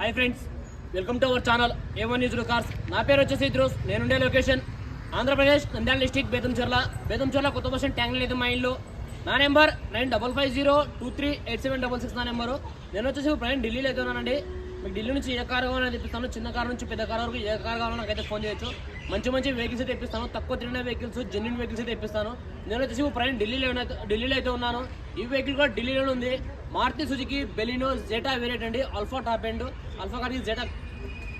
Hi friends welcome to our channel A one news cars నా పేరు వచ్చేసి ఇద్రోస్ నేనుండే లొకేషన్. ఆంధ్రప్రదేశ్ నంద్యాల డిస్టిక్ బేతంచర్ల బేతంచర్ల కొత్త బస్ ట్యాంక్ లేదు మా ఇల్లు. నా number nine double five zero two three eight seven double six నా నెంబరు. నేను వచ్చేసి ప్రయాణం ఢిల్లీలో అయితే ఉన్నానండి. మీకు ఢిల్లీ నుంచి ఏ కార్ కావాలని తెప్పిస్తాను. చిన్న కార్ నుంచి పెద్ద కార్ వరకు ఏ కార్ కావాలో నాకైతే ఫోన్ చేయొచ్చు. మంచి మంచి వెహికల్స్ అయితే తెప్పిస్తాను. తక్కువ తిరిగిన వెహికల్స్ జెన్యున్ వెహికల్స్ అయితే తెప్పిస్తాను. నేను వచ్చేసి ప్రయాణం ఢిల్లీలో ఉన్న- ఢిల్లీలో అయితే ఉన్నాను. ఈ వెహికల్ కూడా ఢిల్లీలో ఉంది. Maruti Suzuki Baleno Zeta variant అండి. అల్ఫా టాప్ ఎండ్ అల్ఫా కార్కి జెటా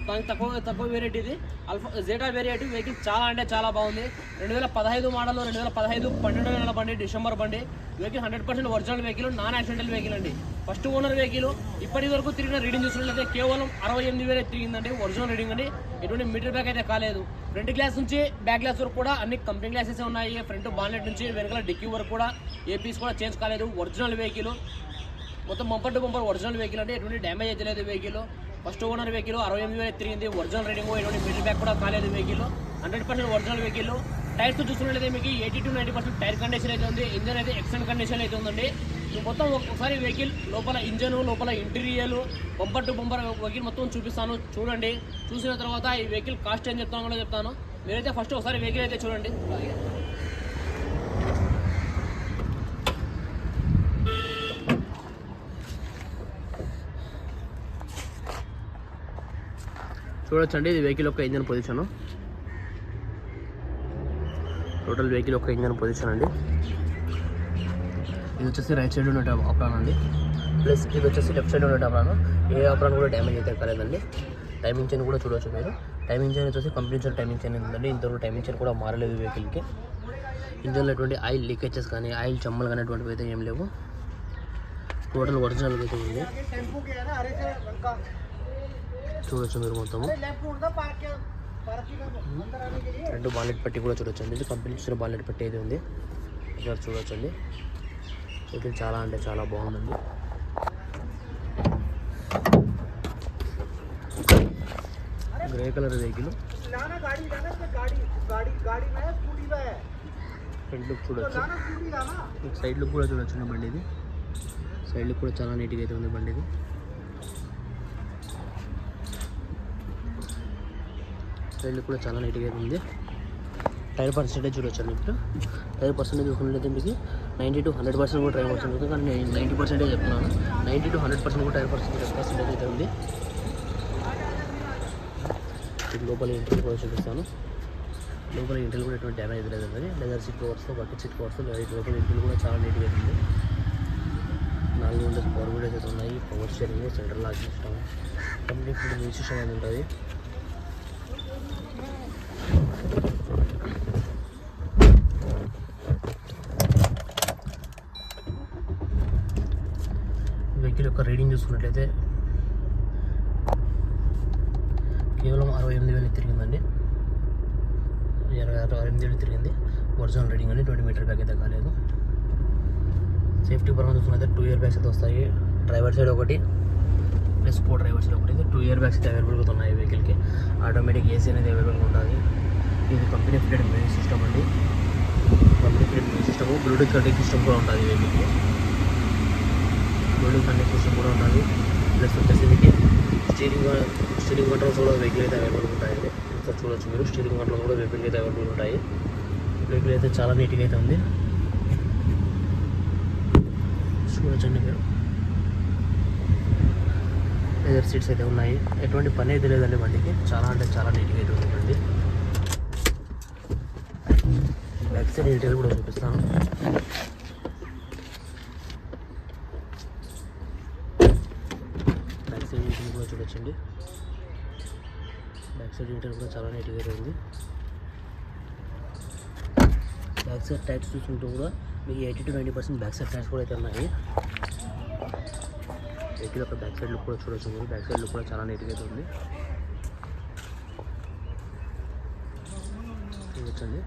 దానికి తక్కువ తక్కువ వేరియంట్ ఇది. అల్ఫా జేటా వేరియంట్ వెహికల్ చాలా అంటే చాలా బాగుంది. రెండు వేల పదహైదు మోడల్ రెండు వేల పదహైదు పన్నెండు నెలల బండి డిసెంబర్ బండి. Vehicle hundred percent original vehicle non accidental vehicle అండి. ఫస్ట్ ఓనర్ వెహికల్ ఇప్పటి వరకు తిరిగిన రీడింగ్ చూసినట్లయితే కేవలం అరవై ఎనిమిది వేలు తిరిగిందండి ఒరిజినల్ రీడింగ్ అండి. ఎటువంటి మీటర్ బ్యాక్ అయితే కాలేదు. ఫ్రంట్ గ్లాస్ నుంచి బ్యాక్ గ్లాస్ వరకు కూడా అన్ని కంపెనీ గ్లాసెస్ ఉన్నాయి. ఫ్రంట్ బాన్లెట్ నుంచి వెనకాల డిక్కీ వరకు కూడా ఏ పీస్ కూడా చేంజ్ కాలేదు. ఒరిజినల్ వెహికల్ మొత్తం bumper to bumper original vehicle అంటే ఎటువంటి డ్యామేజ్ అయితే లేదు వెహికల్ ఫస్ట్ ఓనర్ వెహికల్ అరవై ఎనిమిది వేలు తిరిగింది. ఒరిజినల్ రీడింగ్ ఎటువంటి మీటర్ బ్యాక్ కూడా కాలేదు vehicle. Hundred percent original vehicle. Tyres చూసుకున్నట్లయితే మీకు eighty to ninety percent tyre condition అయితే ఉంది. ఇంజన్ అయితే ఎక్సలెంట్ కండిషన్ అయితే ఉందండి. మొత్తం ఒక్కసారి వెహికల్ లోపల ఇంజన్ లోపల interior bumper to bumper vehicle మొత్తం చూపిస్తాను. చూడండి. చూసిన తర్వాత ఈ వెహికల్ కాస్ట్ ఏం చెప్తాను కూడా చెప్తాను. మీరైతే ఫస్ట్ ఒకసారి వెహికల్ అయితే చూడండి. చూడొచ్చండి ఇది వెహికల్ యొక్క ఇంజన్ పొజిషన్ టోటల్ వెహికల్ యొక్క ఇంజన్ పొజిషన్ అండి. ఇది వచ్చేసి రైట్ సైడ్ ఉన్న అప్రాన్ అండి. ప్లస్ ఇది వచ్చేసి లెఫ్ట్ సైడ్ ఉండే అప్రాన్ ఏ అప్రాన్ కూడా డ్యామేజ్ అయితే కాలేదండి. టైమింగ్ చైన్ కూడా చూడవచ్చు మీరు. టైమింగ్ చైన్ వచ్చేసి కంపెనీ టైమింగ్ చైన్ ఉందండి. ఇంతవరకు టైమింగ్ చైన్ కూడా మారలేదు వెహికల్కి ఇంజన్లో ఎటువంటి ఆయిల్ లీకేజెస్ కానీ ఆయిల్ చమ్మలు కానీ అటువంటివి అయితే ఏం లేవు. టోటల్ ఒరిజినల్ అయితే ఉంది. చూడొచ్చు మీరు మొత్తము. రెండు బాలెట్ పట్టి కూడా చూడొచ్చు అండి. ఇది కంపెనీ ఇచ్చిన బాలెట్ పట్టి అయితే ఉంది. ఇక్కడ చూడొచ్చు అండి. ఇది చాలా అంటే చాలా బాగుందండి. Grey colour vehicle. Front look చూడొచ్చు. సైడ్ లుక్ కూడా చూడొచ్చు బండి ఇది. సైడ్ లుక్ కూడా చాలా నీట్గా అయితే ఉంది బండి ఇది. సైడ్ కూడా చాలా నీట్గా అయితే ఉంది. టైర్ పర్సెంటేజ్ చూడొచ్చు అండి ఇప్పుడు. టైర్ పర్సెంటేజ్ చూసుకున్నట్లయితే మీకు నైంటీ టు హండ్రెడ్ పర్సెంట్ కూడా టైర్ పర్సెంట్ కానీ నేను నైంటీ పర్సెంటేజ్ చెప్తున్నాను. నైంటీ టు హండ్రెడ్ పర్సెంట్ కూడా టైర్ పర్సెంటేజ్ పర్సెంటేజ్ అయితే ఉంది. లోపల ఇంటర్వ్యూ కూడా చూపిస్తాను. లోపల ఇంటర్వ్యూ కూడా ఎటువంటి డ్యామేజ్ లేదండి. Leather seat covers bucket seat covers లోపల ఇంటర్వ్యూ కూడా చాలా నీట్గా ఉంది. నాలుగు వందల పవర్ విండోస్ అయితే ఉన్నాయి. Power steering central lock system complete music system అనేది ఉంటుంది వెహికల్ యొక్క రీడింగ్ చూసుకున్నట్లయితే కేవలం అరవై ఎనిమిది వేలు తిరిగిందండి. ఇరవై అరవై ఎనిమిది వేలు తిరిగింది. ఒరిజినల్ రీడింగ్ అండి ట్వంటీ మీటర్ బ్యాగ్ అయితే కాలేదు. సేఫ్టీ పరంగా చూసుకున్నట్లయితే టూ ఇయర్ బ్యాగ్స్ అయితే వస్తాయి. డ్రైవర్ సైడ్ ఒకటి ప్లస్ ఫోర్ డ్రైవర్స్లో ఉంటుంది టూ ఇయర్ బ్యాగ్స్ అయితే అవైలబుల్గా ఉన్నాయి వెహికల్కి. ఆటోమేటిక్ ఏసీ అనేది అవైలబుల్గా ఉంటుంది ఇది కంపెనీ ఫిటెడ్ మ్యూజిక్ సిస్టమ్ అండి. Company fitted music system bluetooth connect system కూడా ఉంటుంది వెహికల్కి. బ్లూటూత్ కనెక్ట్ సిస్టమ్ కూడా ఉంటుంది ప్లస్ వచ్చేసి మీకు స్టీరింగ్ స్టీరింగ్ కంట్రోల్స్ కూడా వెహికల్ అయితే అవైలబుల్ ఉంటాయండి. ఇక్కడ చూడొచ్చు మీరు. స్టీరింగ్ కంట్రోల్ కూడా వెహికల్ అయితే అవైలబుల్ ఉంటాయి. వెహికల్ అయితే చాలా నీట్గా అయితే ఉంది. చూడొచ్చండి మీరు. లెదర్ సీట్స్ అయితే ఉన్నాయి. ఎటువంటి పని అయితే లేదండి బండికి. చాలా అంటే చాలా నీట్గా అయితే ఉందండి బ్యాక్ సైడ్ డీటెయిల్ కూడా చూపిస్తాను. బ్యాక్ సైడ్ డీటెయిల్ కూడా చూడొచ్చండి బ్యాక్ సైడ్ డీటెయిల్ కూడా చాలా నీట్గా అయితే ఉంది. బ్యాక్ సైడ్ టైర్స్ చూసుకుంటూ కూడా మీకు eighty to ninety percent back side tyres కూడా అయితే ఉన్నాయి. వెహికల్ యొక్క బ్యాక్ సైడ్ లుక్ కూడా చూడొచ్చు మీరు. బ్యాక్ సైడ్ లుక్ కూడా చాలా నీట్గా అయితే ఉంది. చూడొచ్చండి.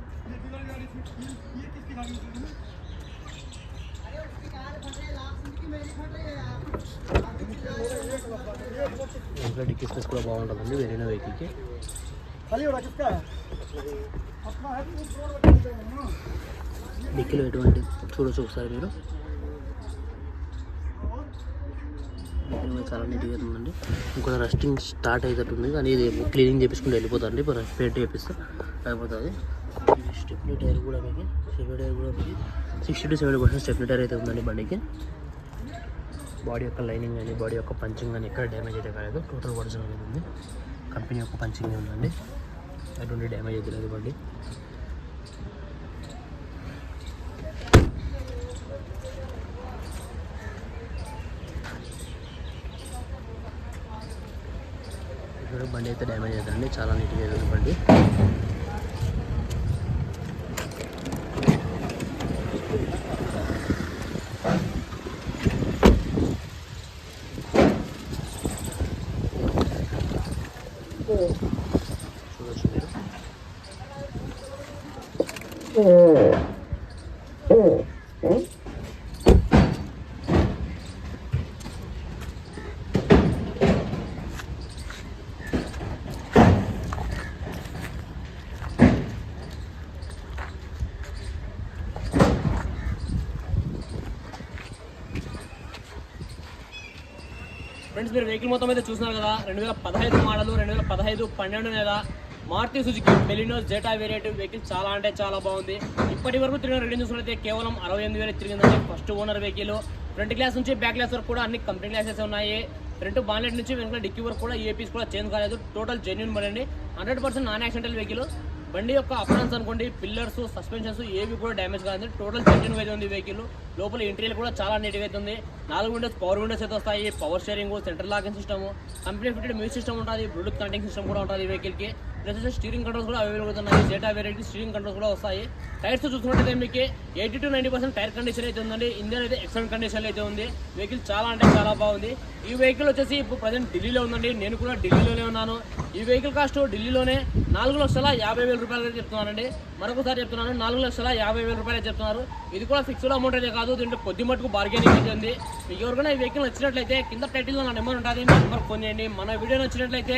ఇంట్లో డిక్కీ స్పేస్ కూడా బాగుంటుందండి వెళ్ళిన వెహికల్కి. డిక్కీలో ఎటువంటి చూడొచ్చు ఒకసారి మీరు వెహికల్ కూడా చాలా నీట్గా ఉందండి. ఇంకొక రెస్టింగ్ స్టార్ట్ అయ్యేటట్టుంది. కానీ ఇది క్లీనింగ్ చేపించుకుంటూ వెళ్ళిపోతుంది ఇప్పుడు పెయింట్ చేపిస్తే. అయిపోతుంది. స్టెప్నీ టైర్ కూడా మీకు స్టెప్నీ టైర్ కూడా మీకు. Sixty to seventy percent stepney tyre అయితే ఉందండి బండికి. బాడీ యొక్క లైనింగ్ కానీ బాడీ యొక్క పంచింగ్ కానీ ఎక్కడ డ్యామేజ్ అయితే కాలేదు. టోటల్ ఒరిజినల్ అనేది ఉంది. కంపెనీ యొక్క పంచింగ్ ఉందండి. ఎటువంటి డ్యామేజ్ అయితే లేదు బండి. ఇక్కడ బండి అయితే డ్యామేజ్ అవుతుందండి. చాలా నీట్గా అవుతుంది బండి. చూడొచ్చు మీరు ఫ్రెండ్స్ మీరు వెహికల్ మొత్తం అయితే చూసినారు కదా రెండు వేల పదహైదు మోడలు రెండు వేల పదహైదు పన్నెండు నెల. Maruti Suzuki Baleno Zeta variant vehicle చాలా అంటే చాలా బాగుంది. ఇప్పటి వరకు తిరిగిన రీడింగ్ చూసుకుంటే కేవలం అరవై ఎనిమిది వేలు తిరిగిందండి first owner vehicle front glass నుంచి బ్యాక్ గ్లాస్ వరకు కూడా అన్ని కంపెనీ గ్లాసెస్ ఉన్నాయి. ఫ్రంట్ బాన్లెట్ నుంచి వెనుక డిక్కీ వరకు కూడా ఏ పీస్ కూడా చేంజ్ కాలేదు. టోటల్ జెన్యున్ బండి hundred percent non accidental vehicle బండి యొక్క అప్రాన్స్ అనుకోండి పిల్లర్స్ సస్పెన్షన్స్ ఏవి కూడా డ్యామేజ్ కాదు టోటల్ జెన్యున్ అయితే ఉంది వెహికల్ లోపల ఇంటీరియర్ కూడా చాలా నీట్గా అయితే ఉంది. నాలుగు విండోస్ పవర్ విండోస్ అయితే వస్తాయి. Power steering center locking system complete fitted music system ఉంటుంది. బ్లూటూత్ కనెక్టింగ్ సిస్టమ్ కూడా ఉంటుంది ఈ వెహికల్కి. ప్లస్ స్టీరింగ్ కంట్రోల్స్ కూడా అవైలబుల్ అవుతున్నాయి. జేటా వెరైటీ స్టీరింగ్ కంట్రోల్స్ కూడా వస్తాయి. టైర్స్ చూసుకున్నట్టయితే మీకు eighty to ninety percent tyre condition అయితే ఉందండి. ఇండియన్ అయితే ఎక్సలెంట్ కండిషన్ అయితే ఉంది. వెహికల్ చాలా అంటే చాలా బాగుంది. ఈ వెహికల్ వచ్చేసి ఇప్పుడు ప్రజెంట్ ఢిల్లీలో ఉందండి. నేను కూడా ఢిల్లీలోనే ఉన్నాను. ఈ వెహికల్ కాస్ట్ ఢిల్లీలోనే నాలుగు లక్షల యాభై వేల రూపాయలు అయితే చెప్తున్నానండి. మరొకసారి చెప్తున్నాను నాలుగు లక్షల యాభై వేల రూపాయలు చెప్తున్నారు. ఇది కూడా ఫిక్స్డ్ అమౌంట్ అయితే కాదు. దీంట్లో కొద్ది మటుకు బార్గెనింగ్ అయితే ఉంది. మీకు ఎవరికైనా ఈ వెహికల్ నచ్చినట్లయితే కింద టైటిల్లో నా నెంబర్ ఉంటుంది. మీ నెంబర్ ఫోన్ చేయండి. మన వీడియో నచ్చినట్లయితే